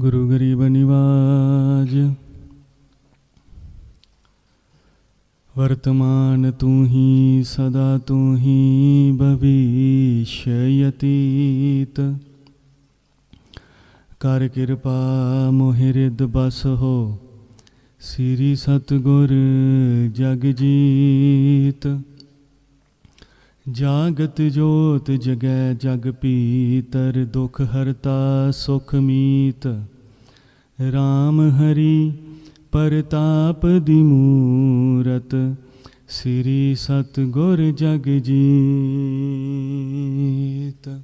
ਗੁਰੂ ਗਰੀਬ ਨਿਵਾਜ। ਵਰਤਮਾਨ ਤੂੰ ਹੀ, ਸਦਾ ਤੂੰ ਹੀ ਭਵਿਸ਼ਯਤੀਤ। ਕਰ ਕਿਰਪਾ ਮੋਹਿ ਬਸ ਹੋ, ਸ੍ਰੀ ਸਤਗੁਰ ਜਗ ਜੀਤ। ਜਾਗਤ ਜੋਤ ਜਗੈ ਜਗ ਪੀਤਰ, ਦੁਖ ਹਰਤਾ ਸੁਖ ਮੀਤ। RAM ਹਰੀ ਪਰਤਾਪ ਦੀ ਮੂਰਤ, ਸ੍ਰੀ ਸਤਗੁਰ ਜਗ ਜੀਤ।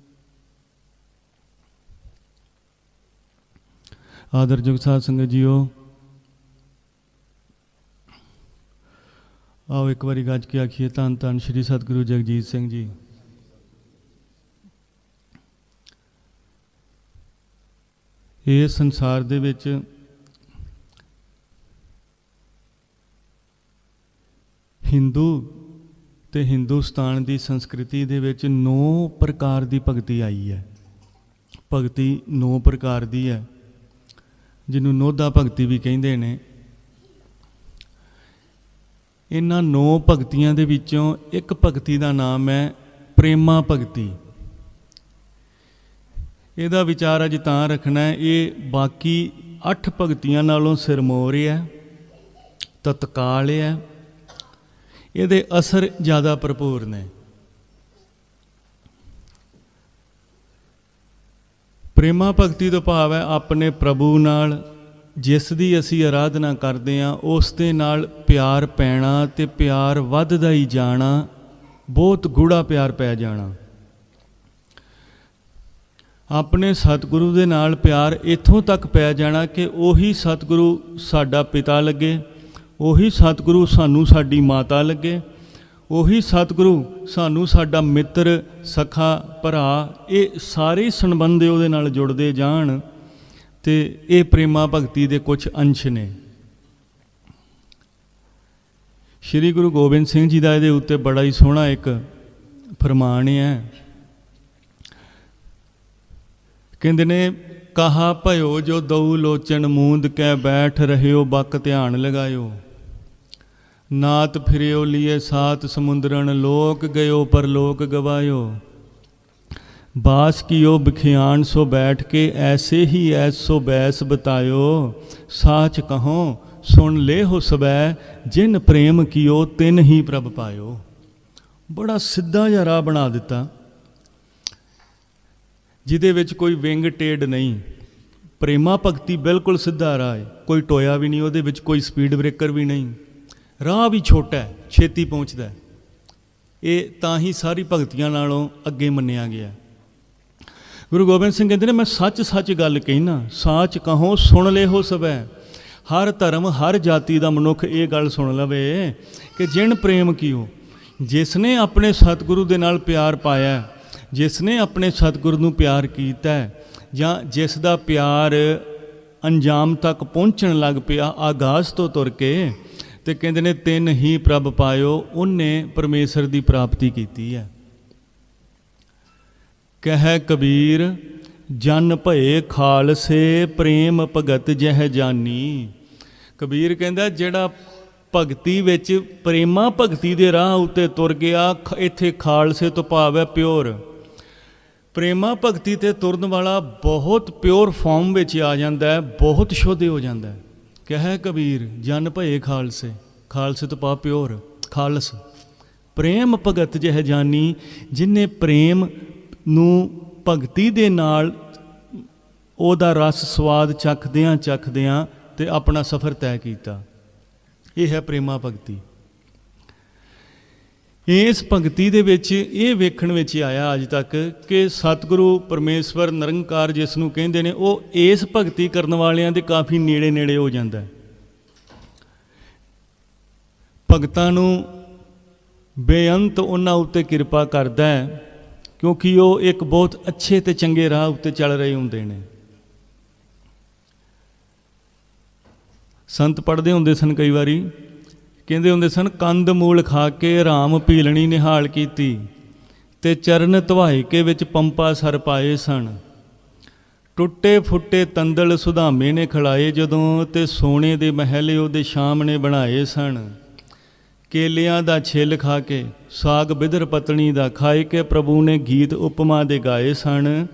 ਆਦਰ ਆਦਰਯੋਗ ਸਾਧ ਸੰਗਤ ਜੀਓ ਆਓ ਇੱਕ ਵਾਰੀ ਗੱਜ ਕੇ ਆਖੀਏ ਧੰਨ ਧੰਨ ਸ੍ਰੀ ਸਤਿਗੁਰੂ ਜਗਜੀਤ ਸਿੰਘ ਜੀ। ਇਹ ਸੰਸਾਰ ਦੇ ਵਿੱਚ ਹਿੰਦੂ ਤੇ ਹਿੰਦੁਸਤਾਨ ਦੀ ਸੰਸਕ੍ਰਿਤੀ ਦੇ ਵਿੱਚ ਨੌ ਪ੍ਰਕਾਰ ਦੀ ਭਗਤੀ ਆਈ ਹੈ। ਭਗਤੀ ਨੌ ਪ੍ਰਕਾਰ ਦੀ ਹੈ, ਜਿਹਨੂੰ ਨੋਧਾ ਭਗਤੀ ਵੀ ਕਹਿੰਦੇ ਨੇ। ਇਹਨਾਂ ਨੌ ਭਗਤੀਆਂ ਦੇ ਵਿੱਚੋਂ ਇੱਕ ਭਗਤੀ ਦਾ ਨਾਮ ਹੈ ਪ੍ਰੇਮਾ ਭਗਤੀ। ਇਹਦਾ ਵਿਚਾਰ ਅਜ ਤਾਂ ਰੱਖਣਾ ਹੈ, ਇਹ ਬਾਕੀ 8 ਭਗਤੀਆਂ ਨਾਲੋਂ ਸਿਰਮੋਰ ਹੈ ਤਤਕਾਲ ਹੈ। ਇਹਦੇ ਅਸਰ ਜ਼ਿਆਦਾ ਭਰਪੂਰ ਨੇ। ਪ੍ਰੇਮਾ ਭਗਤੀ ਤੋਂ ਭਾਵ ਹੈ ਆਪਣੇ ਪ੍ਰਭੂ ਨਾਲ ਜਿਸ ਦੀ ਅਸੀਂ ਆਰਾਧਨਾ ਕਰਦੇ ਹਾਂ, ਉਸ ਦੇ ਨਾਲ ਪਿਆਰ ਪੈਣਾ ਤੇ ਪਿਆਰ ਵੱਧਦਾ ਹੀ ਜਾਣਾ, ਬਹੁਤ ਗੂੜਾ ਪਿਆਰ ਪੈ ਜਾਣਾ। ਆਪਣੇ ਸਤਿਗੁਰੂ ਦੇ ਨਾਲ ਪਿਆਰ ਇੱਥੋਂ ਤੱਕ ਪੈ ਜਾਣਾ ਕਿ ਉਹੀ ਸਤਿਗੁਰੂ ਸਾਡਾ ਪਿਤਾ ਲੱਗੇ, ਉਹੀ ਸਤਿਗੁਰੂ ਸਾਨੂੰ ਸਾਡੀ ਮਾਤਾ ਲੱਗੇ, ਉਹੀ ਸਤਿਗੁਰੂ ਸਾਨੂੰ ਸਾਡਾ ਮਿੱਤਰ, ਸਖਾ, ਭਰਾ, ਇਹ ਸਾਰੇ ਸੰਬੰਧ ਉਹਦੇ ਨਾਲ ਜੁੜਦੇ ਜਾਣ। ਤੇ ਇਹ ਪ੍ਰੇਮਾ ਭਗਤੀ ਦੇ ਕੁਝ ਅੰਸ਼ ਨੇ। ਸ਼੍ਰੀ ਗੁਰੂ ਗੋਬਿੰਦ ਸਿੰਘ ਜੀ ਦਾ ਇਹਦੇ ਉੱਤੇ ਬੜਾ ਹੀ ਸੋਹਣਾ ਇੱਕ ਫਰਮਾਨ ਹੈ। ਕਹਿੰਦੇ ਨੇ, ਕਹਾ ਭਇਓ ਜੋ ਦਉ ਲੋਚਨ ਮੂੰਦ ਕੈ ਬੈਠ ਰਹਿਓ ਬਕ ਧਿਆਨ ਲਗਾਇਓ। ਨਾਤ ਫਿਰਿਓ ਲੀਏ ਸਾਤ ਸਮੁੰਦਰਨ ਲੋਕ ਗਇਓ ਪਰ ਲੋਕ ਗਵਾਇਓ। ਬਾਸ ਕੀਓ ਬਖਿਆਨ ਸੋ ਬੈਠ ਕੇ ਐਸੇ ਹੀ ਐਸੋ ਬੈਸ ਬਤਾਇਓ। ਸਾਚ ਕਹੋ, ਸੁਣ ਲੈ ਹੋ ਸਬੈ, ਜਿਨ ਪ੍ਰੇਮ ਕੀਓ ਤਿਨ ਹੀ ਪ੍ਰਭ ਪਾਇਓ। ਬੜਾ ਸਿੱਧਾ ਜਿਹਾ ਰਾਹ ਬਣਾ ਦਿੱਤਾ। ਜਿਹਦੇ ਵਿੱਚ ਕੋਈ ਵਿੰਗ ਟੇਡ ਨਹੀਂ। ਪ੍ਰੇਮਾ ਭਗਤੀ ਬਿਲਕੁਲ ਸਿੱਧਾ ਰਾਹ ਹੈ। ਕੋਈ ਟੋਇਆ ਵੀ ਨਹੀਂ, ਉਹਦੇ ਵਿੱਚ ਕੋਈ ਸਪੀਡ ਬ੍ਰੇਕਰ ਵੀ ਨਹੀਂ। ਰਾਹ ਵੀ ਛੋਟਾ ਹੈ, ਛੇਤੀ ਪਹੁੰਚਦਾ ਹੈ। ਇਹ ਤਾਂ ਹੀ ਸਾਰੀ ਭਗਤੀਆਂ ਨਾਲੋਂ ਅੱਗੇ ਮੰਨਿਆ ਗਿਆ ਗੁਰੂ ਗੋਬਿੰਦ ਸਿੰਘ ਕਹਿੰਦੇ ਨੇ, ਮੈਂ ਸੱਚ ਸੱਚ ਗੱਲ ਕਹਿਣਾ ਸਾਚ ਕਹੋ, ਸੁਣ ਲੈ ਹੋ ਸਬੈ ਹਰ ਧਰਮ, ਹਰ ਜਾਤੀ ਦਾ ਮਨੁੱਖ ਇਹ ਗੱਲ ਸੁਣ ਲਵੇ ਕਿ ਜਿਨ ਪ੍ਰੇਮ ਕੀਓ ਜਿਸ ਨੇ ਆਪਣੇ ਸਤਿਗੁਰੂ ਦੇ ਨਾਲ ਪਿਆਰ ਪਾਇਆ ਜਿਸ ਨੇ ਆਪਣੇ ਸਤਿਗੁਰੂ ਨੂੰ ਪਿਆਰ ਕੀਤਾ, ਜਾਂ ਜਿਸ ਦਾ ਪਿਆਰ ਅੰਜਾਮ ਤੱਕ ਪਹੁੰਚਣ ਲੱਗ ਪਿਆ, ਆਗਾਜ਼ ਤੋਂ ਤੁਰ ਕੇ, ਤੇ ਕਹਿੰਦੇ ਨੇ, ਤਿੰਨ ਹੀ ਪ੍ਰਭ ਪਾਇਓ, ਉਹਨੇ ਪਰਮੇਸ਼ਰ ਦੀ ਪ੍ਰਾਪਤੀ ਕੀਤੀ ਹੈ। ਕਹਿ ਕਬੀਰ, ਜਨ ਭਏ ਖਾਲਸੇ ਪ੍ਰੇਮ ਭਗਤ ਜਹ ਜਾਨੀ। ਕਬੀਰ ਕਹਿੰਦਾ, ਜਿਹੜਾ ਭਗਤੀ ਵਿੱਚ ਪ੍ਰੇਮਾ ਭਗਤੀ ਦੇ ਰਾਹ ਉੱਤੇ ਤੁਰ ਗਿਆ ਇੱਥੇ ਖਾਲਸੇ ਤੋਂ ਭਾਵ ਹੈ ਪਿਓਰ। ਪ੍ਰੇਮਾ ਭਗਤੀ ਤੇ ਤੁਰਨ ਵਾਲਾ ਬਹੁਤ ਪਿਓਰ ਫਾਰਮ ਵਿੱਚ ਆ ਜਾਂਦਾ ਹੈ, ਬਹੁਤ ਸ਼ੁੱਧ ਹੋ ਜਾਂਦਾ ਹੈ। ਕਹਿ ਕਬੀਰ, ਜਨ ਭਏ ਖਾਲਸੇ ਖਾਲਸੇ ਤੋਂ ਭਾਵ ਪਿਓਰ, ਖਾਲਸ। ਪ੍ਰੇਮ ਭਗਤ ਜਹ ਜਾਨੀ, ਜਿਨੇ ਪ੍ਰੇਮ ਨੂੰ ਭਗਤੀ ਦੇ ਨਾਲ ਉਹਦਾ ਰਸ ਸਵਾਦ ਚੱਖਦਿਆਂ ਚੱਖਦਿਆਂ ਤੇ ਆਪਣਾ ਸਫ਼ਰ ਤੈਅ ਕੀਤਾ। ਇਹ ਹੈ ਪ੍ਰੇਮਾ ਭਗਤੀ। ਇਸ ਭਗਤੀ ਦੇ ਵਿੱਚ, ਇਹ ਵੇਖਣ ਵਿੱਚ ਆਇਆ ਅੱਜ ਤੱਕ ਕਿ ਸਤਿਗੁਰੂ ਪਰਮੇਸ਼ਵਰ ਨਿਰੰਕਾਰ ਜਿਸ ਨੂੰ ਕਹਿੰਦੇ ਨੇ, ਉਹ ਇਸ ਭਗਤੀ ਕਰਨ ਵਾਲਿਆਂ ਦੇ ਕਾਫੀ ਨੇੜੇ ਨੇੜੇ ਹੋ ਜਾਂਦਾ ਹੈ। ਭਗਤਾਂ ਨੂੰ ਬੇਅੰਤ ਉਹਨਾਂ ਉੱਤੇ ਕਿਰਪਾ ਕਰਦਾ ਹੈ ਕਿਉਂਕਿ ਉਹ ਇੱਕ ਬਹੁਤ ਅੱਛੇ ਤੇ ਚੰਗੇ ਰਾਹ ਉੱਤੇ ਚੱਲ ਰਹੇ ਹੁੰਦੇ ਨੇ। ਸੰਤ ਪੜਦੇ ਹੁੰਦੇ ਸਨ ਕਈ ਵਾਰੀ, ਕਹਿੰਦੇ ਹੁੰਦੇ ਸਨ, ਕੰਦ ਮੂਲ ਖਾ ਕੇ ਰਾਮ ਪੀਲਣੀ ਨਿਹਾਲ ਕੀਤੀ ਤੇ ਚਰਨ ਧਵਾਏ ਕੇ ਵਿੱਚ ਪੰਪਾ ਸਰ ਪਾਏ ਸਨ। ਟੁੱਟੇ ਫੁੱਟੇ ਤੰਦਲ ਸੁਧਾਮੇ ਨੇ ਖੜਾਏ ਜਦੋਂ ਤੇ ਸੋਨੇ ਦੇ ਮਹਿਲ ਉਹਦੇ ਸ਼ਾਮ ਨੇ ਬਣਾਏ ਸਨ। ਕੇਲਿਆਂ ਦਾ ਛਿੱਲ ਖਾ ਕੇ, ਸਾਗ ਬਿਦਰ ਪਤਣੀ ਦਾ ਖਾਏ ਕੇ ਪ੍ਰਭੂ ਨੇ ਗੀਤ ਉਪਮਾ ਦੇ ਗਾਏ ਸਨ।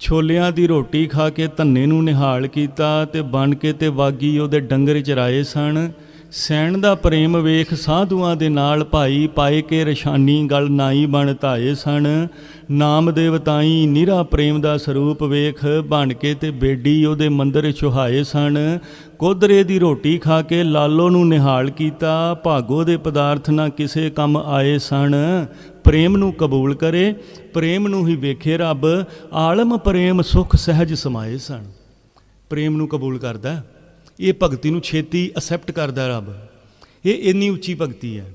ਛੋਲਿਆਂ ਦੀ ਰੋਟੀ ਖਾ ਕੇ ਧੰਨੇ ਨੂੰ ਨਿਹਾਲ ਕੀਤਾ ਤੇ ਬਣ ਕੇ ਤੇ ਵਾਗੀ ਉਹਦੇ ਡੰਗਰ ਚਰਾਏ ਸਨ। ਸੈਣ ਦਾ ਪ੍ਰੇਮ ਵੇਖ ਸਾਧੂਆਂ ਦੇ ਨਾਲ ਭਾਈ, ਪਾਏ ਕੇ ਰਸ਼ਾਨੀ ਗਲ ਨਾਈ ਬਣ ਧਾਏ ਸਨ ਨਾਮ ਦੇਵਤਾਈ ਨਿਰਾ ਪ੍ਰੇਮ ਦਾ ਸਰੂਪ ਵੇਖ, ਬਣ ਕੇ ਤੇ ਬੇਡੀ ਉਹਦੇ ਮੰਦਰ ਚੁਹਾਏ ਸਨ ਕੋਦਰੇ ਦੀ ਰੋਟੀ ਖਾ ਕੇ ਲਾਲੋ ਨੂੰ ਨਿਹਾਲ ਕੀਤਾ, ਭਾਗੋ ਦੇ ਪਦਾਰਥ ਨਾ ਕਿਸੇ ਕੰਮ ਆਏ ਸਣ। ਪ੍ਰੇਮ ਨੂੰ ਕਬੂਲ ਕਰੇ, ਪ੍ਰੇਮ ਨੂੰ ਹੀ ਵੇਖੇ ਰੱਬ। ਆਲਮ ਪ੍ਰੇਮ ਸੁਖ ਸਹਿਜ ਸਮਾਏ ਸਨ ਪ੍ਰੇਮ ਨੂੰ ਕਬੂਲ ਕਰਦਾ ਹੈ। ਇਹ ਭਗਤੀ ਨੂੰ ਛੇਤੀ ਅਸੈਪਟ ਕਰਦਾ ਰੱਬ। ਇਹ ਇੰਨੀ ਉੱਚੀ ਭਗਤੀ ਹੈ।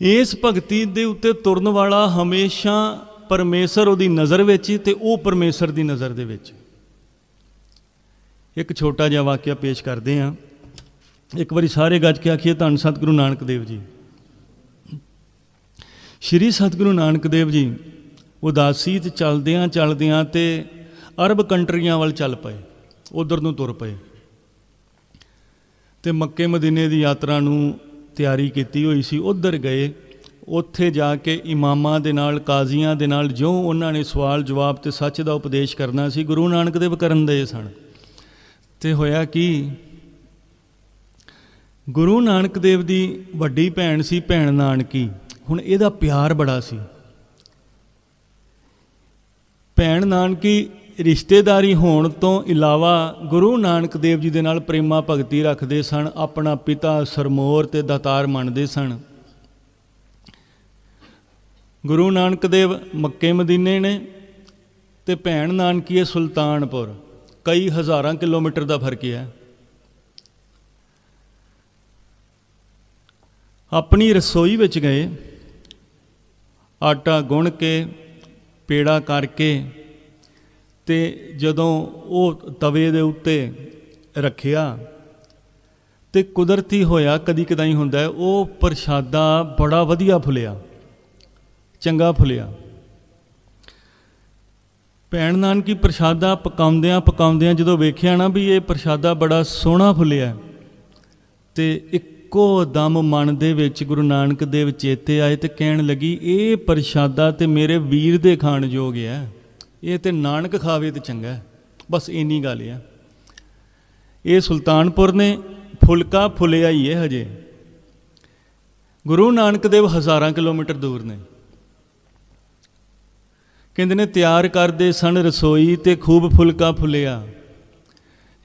ਇਸ ਭਗਤੀ ਦੇ ਉੱਤੇ ਤੁਰਨ ਵਾਲਾ ਹਮੇਸ਼ਾ ਪਰਮੇਸ਼ਰ ਉਹਦੀ ਨਜ਼ਰ ਵਿੱਚ ਤੇ ਉਹ ਪਰਮੇਸ਼ਰ ਦੀ ਨਜ਼ਰ ਦੇ ਵਿੱਚ। ਇੱਕ ਛੋਟਾ ਜਿਹਾ ਵਾਕਿਆ ਪੇਸ਼ ਕਰਦੇ ਹਾਂ। ਇੱਕ ਵਾਰੀ ਸਾਰੇ ਗੱਜ ਕੇ ਆਖੀਏ, ਧੰਨ ਸਤਿਗੁਰੂ ਨਾਨਕ ਦੇਵ ਜੀ। ਸ਼੍ਰੀ ਸਤਿਗੁਰੂ ਨਾਨਕ ਦੇਵ ਜੀ ਉਦਾਸੀ ਤੇ ਚਲਦਿਆਂ ਚਲਦਿਆਂ ਤੇ ਅਰਬ ਕੰਟਰੀਆਂ ਵੱਲ ਚੱਲ ਪਏ। ਉਧਰ ਨੂੰ ਤੁਰ ਪਏ। ਤੇ ਮੱਕੇ ਮਦੀਨੇ ਦੀ ਯਾਤਰਾ ਨੂੰ ਤਿਆਰੀ ਕੀਤੀ ਹੋਈ ਸੀ। ਉਧਰ ਗਏ। ਉੱਥੇ ਜਾ ਕੇ ਇਮਾਮਾਂ ਦੇ ਨਾਲ, ਕਾਜ਼ੀਆਂ ਦੇ ਨਾਲ ਜੋ ਉਹਨਾਂ ਨੇ ਸਵਾਲ ਜਵਾਬ ਤੇ ਸੱਚ ਦਾ ਉਪਦੇਸ਼ ਕਰਨਾ ਸੀ, ਗੁਰੂ ਨਾਨਕ ਦੇਵ ਕਰਨ ਦੇ ਸਨ। ਤੇ ਹੋਇਆ ਕਿ? ਗੁਰੂ ਨਾਨਕ ਦੇਵ ਦੀ ਵੱਡੀ ਭੈਣ ਸੀ ਭੈਣ ਨਾਨਕੀ। ਹੁਣ ਇਹਦਾ ਪਿਆਰ ਬੜਾ ਸੀ। ਭੈਣ ਨਾਨਕੀ ਰਿਸ਼ਤੇਦਾਰੀ ਹੋਣ ਤੋਂ ਇਲਾਵਾ ਗੁਰੂ ਨਾਨਕ ਦੇਵ ਜੀ ਦੇ ਨਾਲ ਪ੍ਰੇਮਾ ਭਗਤੀ ਰੱਖਦੇ ਸਨ, ਆਪਣਾ ਪਿਤਾ ਸਰਮੋਰ ਤੇ ਦਾਤਾਰ ਮੰਨਦੇ ਸਨ। ਗੁਰੂ ਨਾਨਕ ਦੇਵ ਮੱਕੇ ਮਦੀਨੇ ਨੇ ਤੇ ਭੈਣ ਨਾਨਕੀ ਹੈ ਸੁਲਤਾਨਪੁਰ, ਕਈ ਹਜ਼ਾਰਾਂ ਕਿਲੋਮੀਟਰ ਦਾ ਫ਼ਰਕ ਹੈ। ਆਪਣੀ ਰਸੋਈ ਵਿੱਚ ਗਏ, ਆਟਾ ਗੁੰਨ ਕੇ, ਪੇੜਾ ਕਰਕੇ ਤੇ ਜਦੋਂ ਉਹ ਤਵੇ ਦੇ ਉੱਤੇ ਰੱਖਿਆ ਤੇ ਕੁਦਰਤੀ ਹੋਇਆ ਕਦੀ ਕਦਾਈ ਹੁੰਦਾ ਉਹ ਪ੍ਰਸ਼ਾਦਾ ਬੜਾ ਵਧੀਆ ਫੁੱਲਿਆ, ਚੰਗਾ ਫੁੱਲਿਆ। ਭੈਣ ਨਾਨਕੀ ਪ੍ਰਸ਼ਾਦਾ ਪਕਾਉਂਦਿਆਂ ਪਕਾਉਂਦਿਆਂ ਜਦੋਂ ਵੇਖਿਆ ਨਾ ਵੀ ਇਹ ਪ੍ਰਸ਼ਾਦਾ ਬੜਾ ਸੋਹਣਾ ਫੁੱਲਿਆ ਤੇ ਇੱਕੋ ਦਮ ਮਨ ਦੇ ਵਿੱਚ ਗੁਰੂ ਨਾਨਕ ਦੇਵ ਚੇਤੇ ਆਏ ਤੇ ਕਹਿਣ ਲੱਗੀ, ਇਹ ਪ੍ਰਸ਼ਾਦਾ ਤੇ ਮੇਰੇ ਵੀਰ ਦੇ ਖਾਣ ਯੋਗ ਹੈ। ਇਹ ਤੇ ਨਾਨਕ ਖਾਵੇ ਤੇ ਚੰਗਾ ਬਸ ਇੰਨੀ ਗੱਲ ਆ। ਇਹ ਸੁਲਤਾਨਪੁਰ ਨੇ ਫੁਲਕਾ ਫੁੱਲਿਆ ਹੀ ਹੈ ਹਜੇ। ਗੁਰੂ ਨਾਨਕ ਦੇਵ ਹਜ਼ਾਰਾਂ ਕਿਲੋਮੀਟਰ ਦੂਰ ਨੇ। ਕਹਿੰਦੇ ਨੇ ਤਿਆਰ ਕਰਦੇ ਸਨ ਰਸੋਈ ਤੇ ਖੂਬ ਫੁਲਕਾ ਫੁੱਲਿਆ।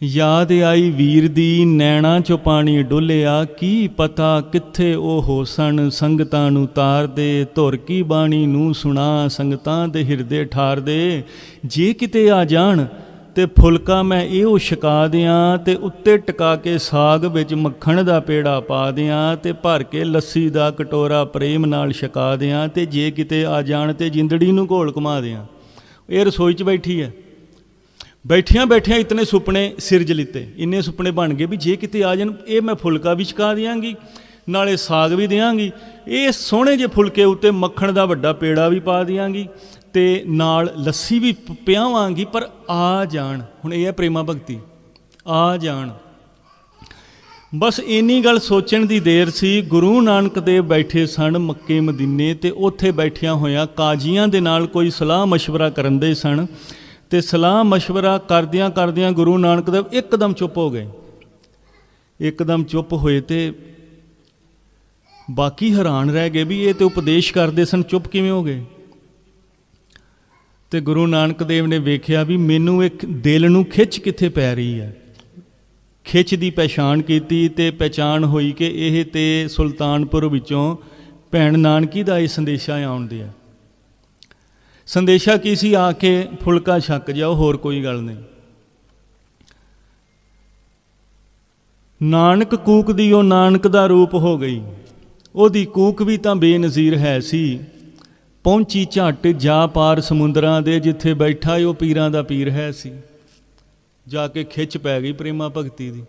ਯਾਦ ਆਈ ਵੀਰ ਦੀ, ਨੈਣਾ ਚੋਂ ਪਾਣੀ ਡੁੱਲਿਆ, ਕੀ ਪਤਾ ਕਿੱਥੇ ਉਹ ਹੋਸਣ ਸੰਗਤਾਂ ਨੂੰ ਤਾਰ ਦੇ, ਧੁਰ ਕੀ ਬਾਣੀ ਨੂੰ ਸੁਣਾ, ਸੰਗਤਾਂ ਦੇ ਹਿਰਦੇ ਠਾਰ ਦੇ। ਜੇ ਕਿਤੇ ਆ ਜਾਣ ਤੇ ਫੁਲਕਾ ਮੈਂ ਇਹੋ ਛਕਾ ਦਿਆਂ, ਤੇ ਉੱਤੇ ਟਿਕਾ ਕੇ ਸਾਗ ਵਿੱਚ ਮੱਖਣ ਦਾ ਪੇੜਾ ਪਾ ਦਿਆਂ, ਤੇ ਭਰ ਕੇ ਲੱਸੀ ਦਾ ਕਟੋਰਾ ਪ੍ਰੇਮ ਨਾਲ ਛਕਾ ਦਿਆਂ, ਤੇ ਜੇ ਕਿਤੇ ਆ ਜਾਣ ਤੇ ਜਿੰਦੜੀ ਨੂੰ ਘੋਲ ਘੁਮਾ ਦਿਆਂ। ਇਹ ਰਸੋਈ 'ਚ ਬੈਠੀ ਹੈ। ਬੈਠਿਆਂ ਬੈਠਿਆਂ ਇਤਨੇ ਸੁਪਨੇ ਸਿਰਜ ਲਿੱਤੇ ਇੰਨੇ ਸੁਪਨੇ ਬਣ ਗਏ ਵੀ ਜੇ ਕਿਤੇ ਆ ਜਾਣ ਇਹ ਮੈਂ ਫੁਲਕਾ ਵੀ ਛਕਾ ਦਿਆਂਗੀ ਨਾਲੇ ਸਾਗ ਵੀ ਦਿਆਂਗੀ ਇਹ ਸੋਹਣੇ ਜੇ ਫੁਲਕੇ ਉੱਤੇ ਮੱਖਣ ਦਾ ਵੱਡਾ ਪੇੜਾ ਵੀ ਪਾ ਦਿਆਂਗੀ ਤੇ ਨਾਲ ਲੱਸੀ ਵੀ ਪ- ਪਿਆਵਾਂਗੀ ਪਰ ਆ ਜਾਣ ਹੁਣ ਇਹ ਹੈ ਪ੍ਰੇਮਾ ਭਗਤੀ ਆ ਜਾਣ ਬਸ ਇੰਨੀ ਗੱਲ ਸੋਚਣ ਦੀ ਦੇਰ ਸੀ ਗੁਰੂ ਨਾਨਕ ਦੇਵ ਬੈਠੇ ਸਨ ਮੱਕੇ ਮਦੀਨੇ ਤੇ ਉੱਥੇ ਬੈਠਿਆਂ ਹੋਇਆਂ ਕਾਜ਼ੀਆਂ ਦੇ ਨਾਲ ਕੋਈ ਸਲਾਹ مشورہ ਕਰਨ ਦੇ ਸਨ ਤੇ ਸਲਾਹ مشਵਰਾ ਕਰਦਿਆਂ ਕਰਦਿਆਂ ਗੁਰੂ ਨਾਨਕ ਦੇਵ ਇੱਕਦਮ ਚੁੱਪ ਹੋ ਗਏ। ਇੱਕਦਮ ਚੁੱਪ ਹੋਏ ਤੇ ਬਾਕੀ ਹੈਰਾਨ ਰਹਿ ਗਏ ਵੀ ਇਹ ਤੇ ਉਪਦੇਸ਼ ਕਰਦੇ ਸਨ, ਚੁੱਪ ਕਿਵੇਂ ਹੋ ਗਏ? ਤੇ ਗੁਰੂ ਨਾਨਕ ਦੇਵ ਨੇ ਵੇਖਿਆ ਵੀ ਮੈਨੂੰ ਇੱਕ ਦਿਲ ਨੂੰ ਖਿੱਚ ਕਿੱਥੇ ਪੈ ਰਹੀ ਹੈ। ਖਿੱਚ ਦੀ ਪਛਾਣ ਕੀਤੀ ਤੇ ਪਛਾਣ ਹੋਈ ਕਿ ਇਹ ਤੇ ਸੁਲਤਾਨਪੁਰ ਵਿੱਚੋਂ ਭੈਣ ਨਾਨਕੀ ਦਾ ਇਹ ਸੰਦੇਸ਼ਾ ਆਉਣ ਦਿਆ ਸੰਦੇਸ਼ਾ ਕੀ ਸੀ? ਆ ਕੇ ਫੁਲਕਾ ਛੱਕ ਜਾਓ, ਹੋਰ ਕੋਈ ਗੱਲ ਨਹੀਂ। ਨਾਨਕ ਕੂਕ ਦੀ ਉਹ ਨਾਨਕ ਦਾ ਰੂਪ ਹੋ ਗਈ। ਉਹਦੀ ਕੂਕ ਵੀ ਤਾਂ ਬੇਨਜ਼ੀਰ ਹੈ ਸੀ। ਪਹੁੰਚੀ ਝੱਟ ਜਾ ਪਾਰ ਸਮੁੰਦਰਾਂ ਦੇ, ਜਿੱਥੇ ਬੈਠਾ ਉਹ ਪੀਰਾਂ ਦਾ ਪੀਰ ਹੈ ਸੀ। ਜਾ ਕੇ ਖਿੱਚ ਪੈ ਗਈ ਪ੍ਰੇਮਾ ਭਗਤੀ ਦੀ।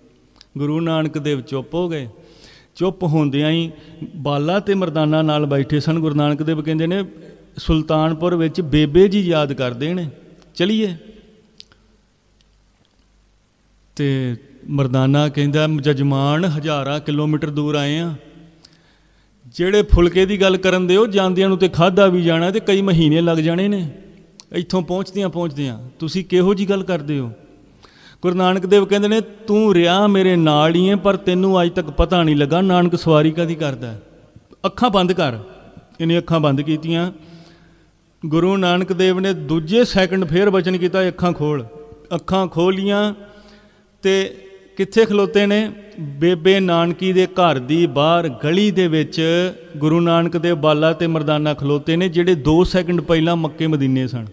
ਗੁਰੂ ਨਾਨਕ ਦੇਵ ਚੁੱਪ ਹੋ ਗਏ। ਚੁੱਪ ਹੁੰਦਿਆਂ ਹੀ ਬਾਲਾ ਤੇ ਮਰਦਾਨਾ ਨਾਲ ਬੈਠੇ ਸਨ। ਗੁਰੂ ਨਾਨਕ ਦੇਵ ਕਹਿੰਦੇ ਨੇ ਸੁਲਤਾਨਪੁਰ ਵਿੱਚ ਬੇਬੇ ਜੀ ਯਾਦ ਕਰਦੇ ਨੇ? ਚਲਿਏ। ਤੇ ਮਰਦਾਨਾ ਕਹਿੰਦਾ, ਜਜਮਾਨ ਹਜ਼ਾਰਾਂ ਕਿਲੋਮੀਟਰ ਦੂਰ ਆਏ ਆ। ਜਿਹੜੇ ਫੁਲਕੇ ਦੀ ਗੱਲ ਕਰਨ ਦੇ ਉਹ ਜਾਂਦਿਆਂ ਨੂੰ ਤੇ ਖਾਦਾ ਵੀ ਜਾਣਾ ਤੇ ਕਈ ਮਹੀਨੇ ਲੱਗ ਜਾਣੇ ਨੇ। ਇੱਥੋਂ ਪਹੁੰਚਦਿਆਂ ਪਹੁੰਚਦਿਆਂ ਤੁਸੀਂ ਕਿਹੋ ਜੀ ਗੱਲ ਕਰਦੇ ਹੋ? ਗੁਰੂ ਨਾਨਕ ਦੇਵ ਕਹਿੰਦੇ ਨੇ, ਤੂੰ ਰਿਆ ਮੇਰੇ ਨਾਲ ਹੀ ਹੈ ਪਰ ਤੈਨੂੰ ਅੱਜ ਤੱਕ ਪਤਾ ਨਹੀਂ ਲੱਗਾ ਨਾਨਕ ਸਵਾਰੀ ਕਾਦੀ ਕਰਦਾ ਅੱਖਾਂ ਬੰਦ ਕਰ। ਇਹਨੇ ਅੱਖਾਂ ਬੰਦ ਕੀਤੀਆਂ। ਗੁਰੂ ਨਾਨਕ ਦੇਵ ਨੇ ਦੂਜੇ ਸੈਕਿੰਡ ਫੇਰ ਬਚਨ ਕੀਤਾ ਅੱਖਾਂ ਖੋਲ। ਅੱਖਾਂ ਖੋਲੀਆਂ ਤੇ ਕਿੱਥੇ ਖਲੋਤੇ ਨੇ? ਬੇਬੇ ਨਾਨਕੀ ਦੇ ਘਰ ਦੀ ਬਾਹਰ ਗਲੀ ਦੇ ਵਿੱਚ ਗੁਰੂ ਨਾਨਕ ਦੇਵ ਬਾਲਾ ਤੇ ਮਰਦਾਨਾ ਖਲੋਤੇ ਨੇ, ਜਿਹੜੇ 2 ਸੈਕਿੰਡ ਪਹਿਲਾਂ ਮੱਕੇ ਮਦੀਨੇ ਸਨ।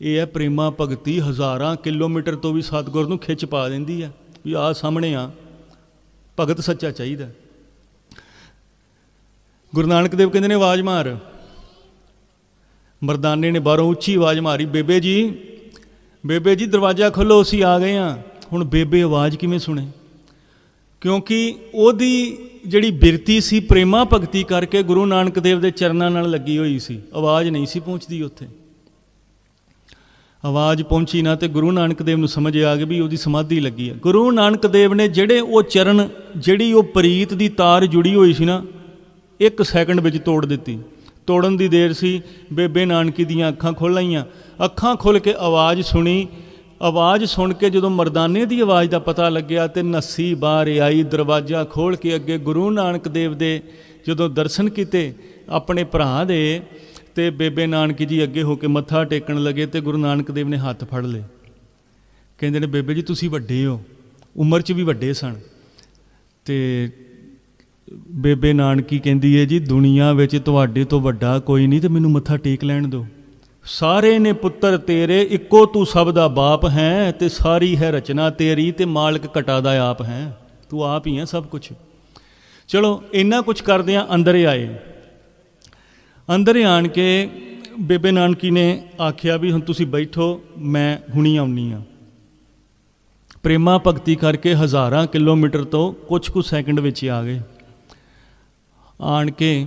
ਇਹ ਹੈ ਪ੍ਰੇਮਾ ਭਗਤੀ ਹਜ਼ਾਰਾਂ ਕਿਲੋਮੀਟਰ ਤੋਂ ਵੀ ਸਤਿਗੁਰ ਨੂੰ ਖਿੱਚ ਪਾ ਦਿੰਦੀ ਹੈ ਵੀ ਆ ਸਾਹਮਣੇ ਆ, ਭਗਤ ਸੱਚਾ ਚਾਹੀਦਾ। ਗੁਰੂ ਨਾਨਕ ਦੇਵ ਕਹਿੰਦੇ ਨੇ, ਆਵਾਜ਼ ਮਾਰ। ਮਰਦਾਨੇ ਨੇ ਬਾਹਰੋਂ ਉੱਚੀ ਆਵਾਜ਼ ਮਾਰੀ, ਬੇਬੇ ਜੀ ਬੇਬੇ ਜੀ, ਦਰਵਾਜ਼ਾ ਖੋਲੋ, ਅਸੀਂ ਆ ਗਏ ਆ ਹੁਣ ਬੇਬੇ ਆਵਾਜ਼ ਕਿਵੇਂ ਸੁਣੇ? ਕਿਉਂਕਿ ਉਹਦੀ ਜਿਹੜੀ ਬਿਰਤੀ ਸੀ, ਪ੍ਰੇਮਾ ਭਗਤੀ ਕਰਕੇ ਗੁਰੂ ਨਾਨਕ ਦੇਵ ਦੇ ਚਰਨਾਂ ਨਾਲ ਲੱਗੀ ਹੋਈ ਸੀ। ਆਵਾਜ਼ ਨਹੀਂ ਸੀ ਪਹੁੰਚਦੀ ਉੱਥੇ। ਆਵਾਜ਼ ਪਹੁੰਚੀ ਨਾ ਤੇ ਗੁਰੂ ਨਾਨਕ ਦੇਵ ਨੂੰ ਸਮਝ ਆ ਗਈ ਵੀ ਉਹਦੀ ਸਮਾਧੀ ਲੱਗੀ ਹੈ। ਗੁਰੂ ਨਾਨਕ ਦੇਵ ਨੇ ਜਿਹੜੇ ਉਹ ਚਰਨ, ਜਿਹੜੀ ਉਹ ਪ੍ਰੀਤ ਦੀ ਤਾਰ ਜੁੜੀ ਹੋਈ ਸੀ ਨਾ, ਇੱਕ ਸੈਕਿੰਡ ਵਿੱਚ ਤੋੜ ਦਿੱਤੀ। ਤੋੜਨ ਦੀ ਦੇਰ ਸੀ। ਬੇਬੇ ਨਾਨਕੀ ਦੀਆਂ ਅੱਖਾਂ ਖੁੱਲ੍ਹ ਆਈਆਂ ਅੱਖਾਂ ਖੁੱਲ ਕੇ ਆਵਾਜ਼ ਸੁਣੀ। ਆਵਾਜ਼ ਸੁਣ ਕੇ ਜਦੋਂ ਮਰਦਾਨੇ ਦੀ ਆਵਾਜ਼ ਦਾ ਪਤਾ ਲੱਗਿਆ ਤੇ ਨੱਸੀ ਬਾਹਰ ਆਈ। ਦਰਵਾਜ਼ਾ ਖੋਲ ਕੇ ਅੱਗੇ ਗੁਰੂ ਨਾਨਕ ਦੇਵ ਦੇ ਜਦੋਂ ਦਰਸ਼ਨ ਕੀਤੇ ਆਪਣੇ ਭਰਾ ਦੇ ਤੇ ਬੇਬੇ ਨਾਨਕੀ ਜੀ ਅੱਗੇ ਹੋ ਕੇ ਮੱਥਾ ਟੇਕਣ ਲੱਗੇ ਤੇ ਗੁਰੂ ਨਾਨਕ ਦੇਵ ਨੇ ਹੱਥ ਫੜ ਲਏ। ਕਹਿੰਦੇ ਨੇ, ਬੇਬੇ ਜੀ, ਤੁਸੀਂ ਵੱਡੇ ਹੋ। ਉਮਰ 'ਚ ਵੀ ਵੱਡੇ ਸਨ। ਤੇ ਬੇਬੇ ਨਾਨਕੀ ਕਹਿੰਦੀ ਹੈ ਜੀ, ਦੁਨੀਆ ਵਿੱਚ ਤੁਹਾਡੇ ਤੋਂ ਵੱਡਾ ਕੋਈ ਨਹੀਂ ਤੇ ਮੈਨੂੰ ਮੱਥਾ ਟੇਕ ਲੈਣ ਦਿਓ। ਸਾਰੇ ਨੇ ਪੁੱਤਰ ਤੇਰੇ, ਇੱਕੋ ਤੂੰ ਸਭ ਦਾ ਬਾਪ ਹੈ ਤੇ ਸਾਰੀ ਹੈ ਰਚਨਾ ਤੇਰੀ ਤੇ ਮਾਲਕ ਘਟਾ ਦਾ ਆਪ ਹੈ। ਤੂੰ ਆਪ ਹੀ ਹੈ ਸਭ ਕੁਝ ਚਲੋ, ਇੰਨਾ ਕੁਝ ਕਰਦਿਆਂ ਅੰਦਰ ਆਏ। ਅੰਦਰ ਆਣ ਕੇ ਬੇਬੇ ਨਾਨਕੀ ਨੇ ਆਖਿਆ ਵੀ ਹੁਣ ਤੁਸੀਂ ਬੈਠੋ, ਮੈਂ ਹੁਣੀ ਆਉਣੀ ਆ। ਪ੍ਰੇਮਾ ਭਗਤੀ ਕਰਕੇ ਹਜ਼ਾਰਾਂ ਕਿਲੋਮੀਟਰ ਤੋਂ ਕੁਝ ਕੁ ਸੈਕਿੰਡ ਵਿੱਚ ਹੀ ਆ ਗਏ। ਆਣ ਕੇ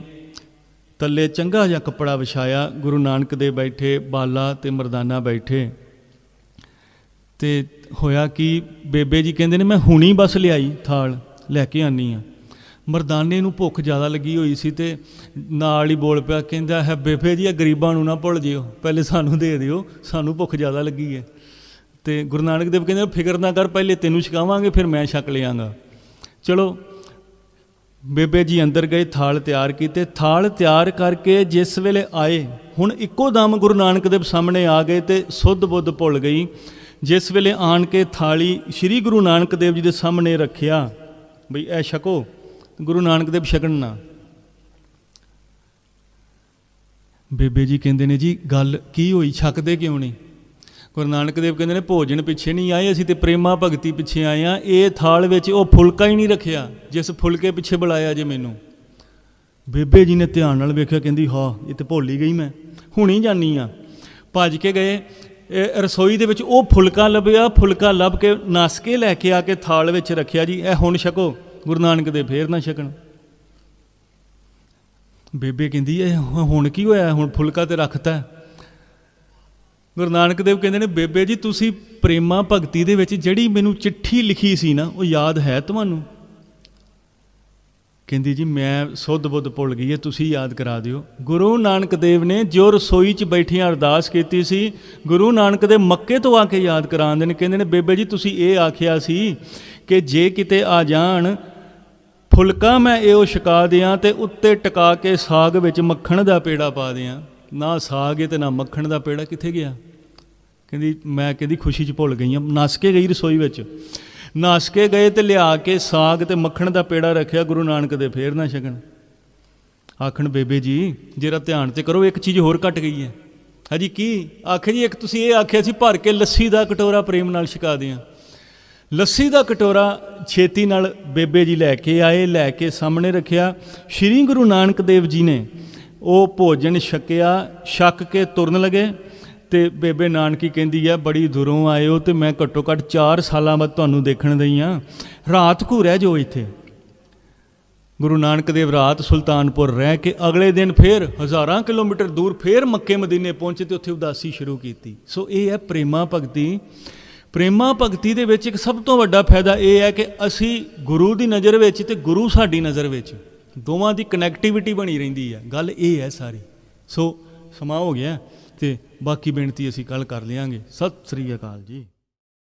ਤੱਲੇ ਚੰਗਾ ਜਿਹਾ ਕੱਪੜਾ ਵਿਛਾਇਆ, ਗੁਰੂ ਨਾਨਕ ਦੇ ਬੈਠੇ, ਬਾਲਾ ਤੇ ਮਰਦਾਨਾ ਬੈਠੇ। ਤੇ ਹੋਇਆ ਕਿ, ਬੇਬੇ ਜੀ ਕਹਿੰਦੇ ਨੇ, ਮੈਂ ਹੁਣੀ ਬਸ ਲਿਆਈ, ਥਾਲ ਲੈ ਕੇ ਆਨੀ ਆ। ਮਰਦਾਨੇ ਨੂੰ ਭੁੱਖ ਜ਼ਿਆਦਾ ਲੱਗੀ ਹੋਈ ਸੀ ਤੇ ਨਾਲ ਹੀ ਬੋਲ ਪਿਆ, ਕਹਿੰਦਾ, ਹੈ ਬੇਬੇ ਜੀ, ਇਹ ਗਰੀਬਾਂ ਨੂੰ ਨਾ ਭੁੱਲ ਜਿਓ। ਪਹਿਲੇ ਸਾਨੂੰ ਦੇ ਦਿਓ, ਸਾਨੂੰ ਭੁੱਖ ਜ਼ਿਆਦਾ ਲੱਗੀ ਹੈ। ਤੇ ਗੁਰੂ ਨਾਨਕ ਦੇਵ ਕਹਿੰਦੇ ਫਿਕਰ ਨਾ ਕਰ, ਪਹਿਲੇ ਤੈਨੂੰ ਛਕਾਵਾਂਗੇ, ਫਿਰ ਮੈਂ ਛਕ ਲਿਆਂਗਾ। ਚਲੋ ਬੇਬੇ ਜੀ ਅੰਦਰ ਗਏ, ਥਾਲ ਤਿਆਰ ਕੀਤੇ। ਥਾਲ ਤਿਆਰ ਕਰਕੇ ਜਿਸ ਵੇਲੇ ਆਏ, ਹੁਣ ਇੱਕੋ ਦਮ ਗੁਰੂ ਨਾਨਕ ਦੇਵ ਸਾਹਮਣੇ ਆ ਗਏ ਤੇ ਸੁੱਧ ਬੁੱਧ ਭੁੱਲ ਗਈ। ਜਿਸ ਵੇਲੇ ਆਣ ਕੇ ਥਾਲੀ ਸ੍ਰੀ ਗੁਰੂ ਨਾਨਕ ਦੇਵ ਜੀ ਦੇ ਸਾਹਮਣੇ ਰੱਖਿਆ, ਬਈ ਇਹ ਛਕੋ, ਗੁਰੂ ਨਾਨਕ ਦੇਵ ਛਕਣ ਨਾ। ਬੇਬੇ ਜੀ ਕਹਿੰਦੇ ਨੇ, ਜੀ, ਗੱਲ ਕੀ ਹੋਈ? ਛਕਦੇ ਕਿਉਂ ਨਹੀਂ? ਗੁਰੂ ਨਾਨਕ ਦੇਵ ਕਹਿੰਦੇ ਨੇ, ਭੋਜਨ ਪਿੱਛੇ ਨਹੀਂ ਆਏ, ਅਸੀਂ ਤੇ ਪ੍ਰੇਮਾ ਭਗਤੀ ਪਿੱਛੇ ਆਏ ਆ। ਇਹ ਥਾਲ ਵਿੱਚ ਉਹ ਫੁਲਕਾ ਹੀ ਨਹੀਂ ਰੱਖਿਆ, ਜਿਸ ਫੁਲਕੇ ਪਿੱਛੇ ਬੁਲਾਇਆ ਜੇ ਮੈਨੂੰ। ਬੇਬੇ ਜੀ ਨੇ ਧਿਆਨ ਨਾਲ ਵੇਖਿਆ, ਕਹਿੰਦੀ, ਹਾਂ, ਇਹ ਤੇ ਭੁੱਲ ਹੀ ਗਈ ਮੈਂ, ਹੁਣੀ ਜਾਨੀ ਆ। ਭੱਜ ਕੇ ਗਏ, ਇਹ ਰਸੋਈ ਦੇ ਵਿੱਚ ਉਹ ਫੁਲਕਾ ਲੱਭਿਆ, ਫੁਲਕਾ ਲੱਭ ਕੇ ਨਸ ਕੇ ਲੈ ਕੇ ਆ ਕੇ ਥਾਲ ਵਿੱਚ ਰੱਖਿਆ ਜੀ। ਇਹ ਹੁਣ ਛਕੋ, ਗੁਰੂ ਨਾਨਕ ਦੇ, ਫੇਰ ਨਾ ਛਕਣ। ਬੇਬੇ ਕਹਿੰਦੀ, ਇਹ ਹੁਣ ਕੀ ਹੋਇਆ? ਹੁਣ ਫੁਲਕਾ ਤੇ ਰੱਖਤਾ ਗੁਰੂ ਨਾਨਕ ਦੇਵ ਕਹਿੰਦੇ ਨੇ, ਬੇਬੇ ਜੀ, ਤੁਸੀਂ ਪ੍ਰੇਮਾ ਭਗਤੀ ਦੇ ਵਿੱਚ ਜਿਹੜੀ ਮੈਨੂੰ ਚਿੱਠੀ ਲਿਖੀ ਸੀ ਨਾ, ਉਹ ਯਾਦ ਹੈ ਤੁਹਾਨੂੰ? ਕਹਿੰਦੀ ਜੀ, ਮੈਂ ਸੁੱਧ ਬੁੱਧ ਭੁੱਲ ਗਈ ਹੈ, ਤੁਸੀਂ ਯਾਦ ਕਰਾ ਦਿਓ। ਗੁਰੂ ਨਾਨਕ ਦੇਵ ਨੇ ਜੋ ਰਸੋਈ 'ਚ ਬੈਠੀਆਂ ਅਰਦਾਸ ਕੀਤੀ ਸੀ, ਗੁਰੂ ਨਾਨਕ ਦੇ ਮੱਕੇ ਤੋਂ ਆ ਕੇ ਯਾਦ ਕਰਾਉਂਦੇ ਨੇ। ਕਹਿੰਦੇ ਨੇ, ਬੇਬੇ ਜੀ, ਤੁਸੀਂ ਇਹ ਆਖਿਆ ਸੀ ਕਿ ਜੇ ਕਿਤੇ ਆ ਜਾਣ, ਫੁਲਕਾ ਮੈਂ ਇਹੋ ਛਕਾ ਦਿਆਂ ਤੇ ਉੱਤੇ ਟਿਕਾ ਕੇ ਸਾਗ ਵਿੱਚ ਮੱਖਣ ਦਾ ਪੇੜਾ ਪਾ ਦਿਆਂ। ਨਾ ਸਾਗ ਹੈ ਤੇ ਨਾ ਮੱਖਣ ਦਾ ਪੇੜਾ ਕਿੱਥੇ ਗਿਆ? ਕਹਿੰਦੀ, ਮੈਂ ਕਹਿੰਦੀ, ਖੁਸ਼ੀ 'ਚ ਭੁੱਲ ਗਈ ਹਾਂ। ਨਸ ਕੇ ਗਈ ਰਸੋਈ ਵਿੱਚ। ਨਸ ਕੇ ਗਏ ਤੇ ਲਿਆ ਕੇ ਸਾਗ ਤੇ ਮੱਖਣ ਦਾ ਪੇੜਾ ਰੱਖਿਆ ਗੁਰੂ ਨਾਨਕ ਦੇ, ਫੇਰ ਨਾ ਛਕਣ। ਆਖਣ, ਬੇਬੇ ਜੀ, ਜਰਾ ਧਿਆਨ ਤੇ ਕਰੋ, ਇੱਕ ਚੀਜ਼ ਹੋਰ ਘਟ ਗਈ ਹੈ। ਹਾਂਜੀ, ਕੀ? ਆਖੇ ਜੀ, ਇੱਕ ਤੁਸੀਂ ਇਹ ਆਖਿਆ ਸੀ, ਭਰ ਕੇ ਲੱਸੀ ਦਾ ਕਟੋਰਾ ਪ੍ਰੇਮ ਨਾਲ ਛਕਾ ਦਿਆਂ। ਲੱਸੀ ਦਾ ਕਟੋਰਾ ਛੇਤੀ ਨਾਲ ਬੇਬੇ ਜੀ ਲੈ ਕੇ ਆਏ, ਲੈ ਕੇ ਸਾਹਮਣੇ ਰੱਖਿਆ। ਸ੍ਰੀ ਗੁਰੂ ਨਾਨਕ ਦੇਵ ਜੀ ਨੇ ਉਹ ਭੋਜਨ ਛਕਿਆ, ਛਕ ਕੇ ਤੁਰਨ ਲਗੇ ਤੇ ਬੇਬੇ ਨਾਨਕੀ ਕਹਿੰਦੀ ਆ, ਬੜੀ ਦੂਰੋਂ ਆਏ ਹੋ ਤੇ ਮੈਂ ਘੱਟੋ ਘੱਟ 4 ਸਾਲਾਂ ਬਾਅਦ ਤੁਹਾਨੂੰ ਦੇਖਣ ਦਈ ਆ। ਰਾਤ ਘੂ ਰਹਿ ਜੋ ਇੱਥੇ। ਗੁਰੂ ਨਾਨਕ ਦੇਵ ਰਾਤ ਸੁਲਤਾਨਪੁਰ ਰਹਿ ਕੇ ਅਗਲੇ ਦਿਨ ਫੇਰ ਹਜ਼ਾਰਾਂ ਕਿਲੋਮੀਟਰ ਦੂਰ ਫੇਰ ਮੱਕੇ ਮਦੀਨੇ ਪਹੁੰਚੇ ਤੇ ਉੱਥੇ ਉਦਾਸੀ ਸ਼ੁਰੂ ਕੀਤੀ। ਸੋ ਇਹ ਹੈ ਪ੍ਰੇਮਾ ਭਗਤੀ। ਪ੍ਰੇਮਾ ਭਗਤੀ ਦੇ ਵਿੱਚ ਇੱਕ ਸਭ ਤੋਂ ਵੱਡਾ ਫਾਇਦਾ ਇਹ ਹੈ ਕਿ ਅਸੀਂ ਗੁਰੂ ਦੀ ਨਜ਼ਰ ਵਿੱਚ ਤੇ ਗੁਰੂ ਸਾਡੀ ਨਜ਼ਰ ਵਿੱਚ। ਦੋਵਾਂ ਦੀ ਕਨੈਕਟੀਵਿਟੀ ਬਣੀ ਰਹਿੰਦੀ ਹੈ ਗੱਲ ਇਹ ਹੈ ਸਾਰੀ। ਸੋ ਸਮਾਂ ਹੋ ਗਿਆ ਤੇ ਬਾਕੀ ਬੇਨਤੀ ਅਸੀਂ ਕੱਲ ਕਰ ਲਿਆਂਗੇ। ਸਤਿ ਸ੍ਰੀ ਅਕਾਲ ਜੀ।